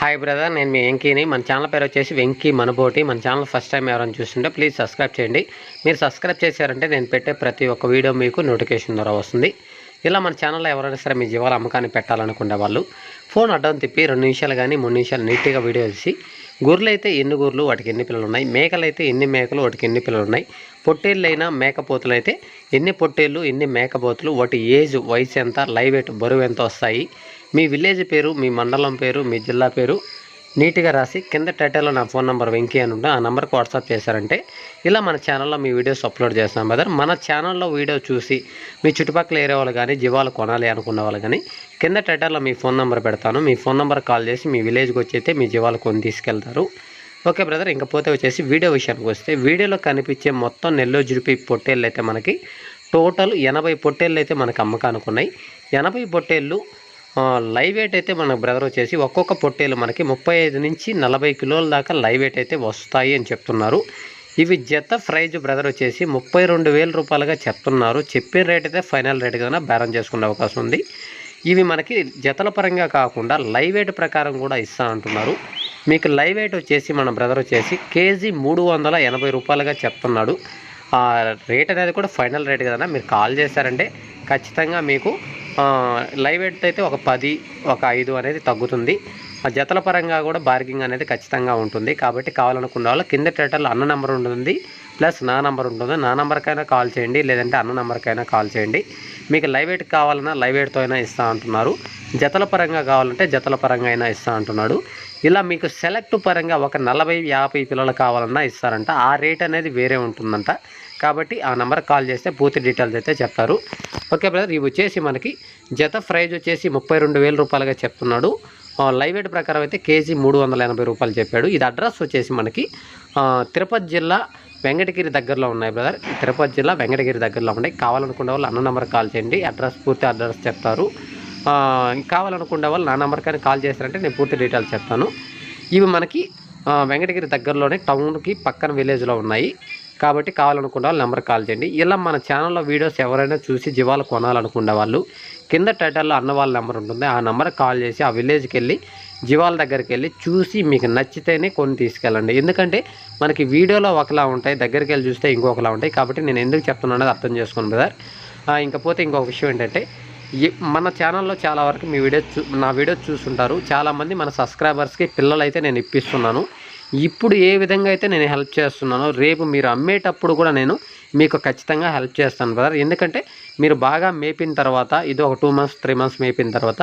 Hi brother నేను మీ వెంకీని. మన channel పేరు వచ్చేసి వెంకీ మనబోటి. మన ఛానల్ ఫస్ట్ టైం ఎవరైనా చూస్తుంటే ప్లీజ్ సబ్స్క్రైబ్ చేయండి. మీరు సబ్స్క్రైబ్ చేశారంటే నేను పెట్టే ప్రతి ఒక్క వీడియో మీకు నోటిఫికేషన్ ద్వారా వస్తుంది. ఇలా మన ఛానల్లో ఎవరైనా సరే మీ జీవాల అమ్మకాన్ని పెట్టాలనుకునే వాళ్ళు ఫోన్ అడ్డం తిప్పి రెండు నిమిషాలు కానీ మూడు నిమిషాలు నీట్గా వీడియో తీసి గొర్రెలు అయితే ఎన్ని గొర్రెలు వాటికి ఎన్ని పిల్లలు ఉన్నాయి? మేకలు అయితే ఎన్ని మేకలు వాటికి ఎన్ని పిల్లలు ఉన్నాయి? పొట్టేళ్ళు అయినా మేకపోతులు అయితే ఎన్ని పొట్టేళ్ళు ఎన్ని మేకపోతులు వాటి ఏజ్ వయసు ఎంత లైవ్ వెయిట్ బరువు ఎంత వస్తాయి? మీ విలేజ్ పేరు మీ మండలం పేరు మీ జిల్లా పేరు నీట్గా రాసి కింద టైటిల్లో నా ఫోన్ నెంబర్ వెంకీ అని ఉంటే ఆ నెంబర్కి వాట్సాప్ చేశారంటే ఇలా మన ఛానల్లో మీ వీడియోస్ అప్లోడ్ చేస్తాం బ్రదర్ మన ఛానల్లో వీడియో చూసి మీ చుట్టుపక్కల ఏరే వాళ్ళు కానీ జీవాలు కొనాలి అనుకున్న వాళ్ళు కానీ కింద టైటిల్లో మీ ఫోన్ నెంబర్ పెడతాను. మీ ఫోన్ నెంబర్ కాల్ చేసి మీ విలేజ్కి వచ్చి అయితే మీ జీవాలు కొని తీసుకెళ్తారు. ఓకే బ్రదర్ ఇంకపోతే వచ్చేసి వీడియో విషయానికి వస్తే వీడియోలో కనిపించే మొత్తం నెల్లూరు జుడిపి పొట్టేళ్ళు అయితే మనకి టోటల్ ఎనభై పొట్టేళ్ళు అయితే మనకు అమ్మకానికి ఉన్నాయి. ఎనభై పొట్టేళ్ళు లైవ్ వెయిట్ అయితే మన బ్రదర్ వచ్చేసి ఒక్కొక్క పొట్టేలు మనకి ముప్పై ఐదు నుంచి నలభై కిలోల దాకా లైవ్ వెయిట్ అయితే వస్తాయి అని చెప్తున్నారు. ఇవి జత ప్రైజ్ బ్రదర్ వచ్చేసి ముప్పై రెండు వేల రూపాయలుగా చెప్తున్నారు. చెప్పిన రేట్ అయితే ఫైనల్ రేట్ కన్నా బేరం చేసుకునే అవకాశం ఉంది. ఇవి మనకి జతల పరంగా కాకుండా లైవ్ వెయిట్ ప్రకారం కూడా ఇస్తా అంటున్నారు. మీకు లైవ్ వెయిట్ వచ్చేసి మన బ్రదర్ వచ్చేసి కేజీ మూడు వందల ఎనభై రూపాయలుగా చెప్తున్నాడు. ఆ రేట్ అనేది కూడా ఫైనల్ రేట్ కదన్నా మీరు కాల్ చేశారంటే ఖచ్చితంగా మీకు లైవ్ వెయిట్ అయితే ఒక పది ఒక ఐదు అనేది తగ్గుతుంది. ఆ జతల పరంగా కూడా బార్గింగ్ అనేది ఖచ్చితంగా ఉంటుంది. కాబట్టి కావాలనుకున్న వాళ్ళు కింద టైటల్ అన్న నెంబర్ ఉంటుంది ప్లస్ నా నెంబర్ ఉంటుంది. నా నెంబర్కైనా కాల్ చేయండి లేదంటే అన్న నెంబర్కైనా కాల్ చేయండి. మీకు లైవ్ ఎయిట్ కావాలన్నా లైవ్ ఎయిట్తో అయినా ఇస్తా అంటున్నారు. జతల పరంగా కావాలంటే జతల పరంగా అయినా ఇస్తా అంటున్నాడు. ఇలా మీకు సెలెక్ట్ పరంగా ఒక నలభై యాభై పిల్లలు కావాలన్నా ఇస్తారంట. ఆ రేట్ అనేది వేరే ఉంటుందంట. కాబట్టి ఆ నెంబర్ కాల్ చేస్తే పూర్తి డీటెయిల్స్ అయితే చెప్తారు. ఓకే బ్రదర్ ఇవి వచ్చేసి మనకి జత ప్రైజ్ వచ్చేసి ముప్పై రెండు వేల రూపాయలుగా చెప్తున్నాడు. లైవ్ ఎయిట్ ప్రకారం అయితే కేజీ మూడు వందల ఎనభై రూపాయలు చెప్పాడు. ఇది అడ్రస్ వచ్చేసి మనకి తిరుపతి జిల్లా వెంకటగిరి దగ్గరలో ఉన్నాయి బ్రదర్. తిరుపతి జిల్లా వెంకటగిరి దగ్గరలో ఉన్నాయి. కావాలనుకునే వాళ్ళు అన్న నెంబర్ కాల్ చేయండి. అడ్రస్ పూర్తి అడ్రస్ చెప్తారు. కావాలనుకునే వాళ్ళు నా నెంబర్ కానీ కాల్ చేశారంటే నేను పూర్తి డీటెయిల్స్ చెప్తాను. ఇవి మనకి వెంకటగిరి దగ్గరలోనే టౌన్కి పక్కన విలేజ్లో ఉన్నాయి. కాబట్టి కావాలనుకున్న వాళ్ళు నెంబర్ కాల్ చేయండి. ఇలా మన ఛానల్లో వీడియోస్ ఎవరైనా చూసి జీవాలు కొనాలనుకునే వాళ్ళు కింద టైటిల్లో అన్న వాళ్ళ నెంబర్ ఉంటుంది. ఆ నెంబర్ కాల్ చేసి ఆ విలేజ్కి వెళ్ళి జీవాల దగ్గరికి వెళ్ళి చూసి మీకు నచ్చితేనే కొన్ని తీసుకెళ్ళండి. ఎందుకంటే మనకి వీడియోలో ఒకలా ఉంటాయి దగ్గరికి వెళ్ళి చూస్తే ఇంకొకలా ఉంటాయి. కాబట్టి నేను ఎందుకు చెప్తున్నాను అనేది అర్థం చేసుకోండి బ్రదర్. ఇంకపోతే ఇంకొక విషయం ఏంటంటే మన ఛానల్లో చాలా వరకు మీ వీడియో చూ నా వీడియో చూస్తుంటారు. చాలామంది మన సబ్స్క్రైబర్స్కి పిల్లలైతే నేను ఇప్పిస్తున్నాను. ఇప్పుడు ఏ విధంగా అయితే నేను హెల్ప్ చేస్తున్నానో రేపు మీరు అమ్మేటప్పుడు కూడా నేను మీకు ఖచ్చితంగా హెల్ప్ చేస్తాను బ్రదర్ ఎందుకంటే మీరు బాగా మేపిన తర్వాత ఇది ఒక టూ మంత్స్ త్రీ మంత్స్ మేపిన తర్వాత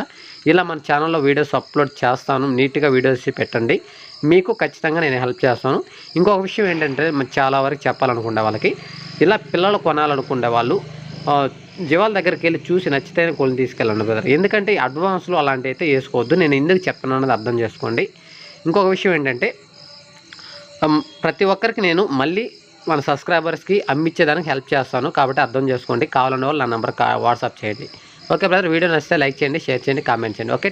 ఇలా మన ఛానల్లో వీడియోస్ అప్లోడ్ చేస్తాను. నీట్గా వీడియోస్ పెట్టండి. మీకు ఖచ్చితంగా నేను హెల్ప్ చేస్తాను. ఇంకొక విషయం ఏంటంటే చాలా వరకు చెప్పాలనుకునే వాళ్ళకి ఇలా పిల్లలు కొనాలనుకునే వాళ్ళు జీవాల దగ్గరికి వెళ్ళి చూసి నచ్చితేనే కొని తీసుకెళ్ళండి బ్రదర్ ఎందుకంటే అడ్వాన్స్లో అలాంటివి అయితే వేసుకోవద్దు. నేను ఎందుకు చెప్తున్నాను అర్థం చేసుకోండి. ఇంకొక విషయం ఏంటంటే ప్రతి ఒక్కరికి నేను మళ్ళీ మన సబ్స్క్రైబర్స్కి అమ్మిచ్చేదానికి హెల్ప్ చేస్తాను కాబట్టి అర్థం చేసుకోండి. కావాలన్న వాళ్ళు నా నెంబర్ వాట్సాప్ చేయండి. ఓకే బ్రదర్ వీడియో నచ్చితే లైక్ చేయండి షేర్ చేయండి కామెంట్ చేయండి. ఓకే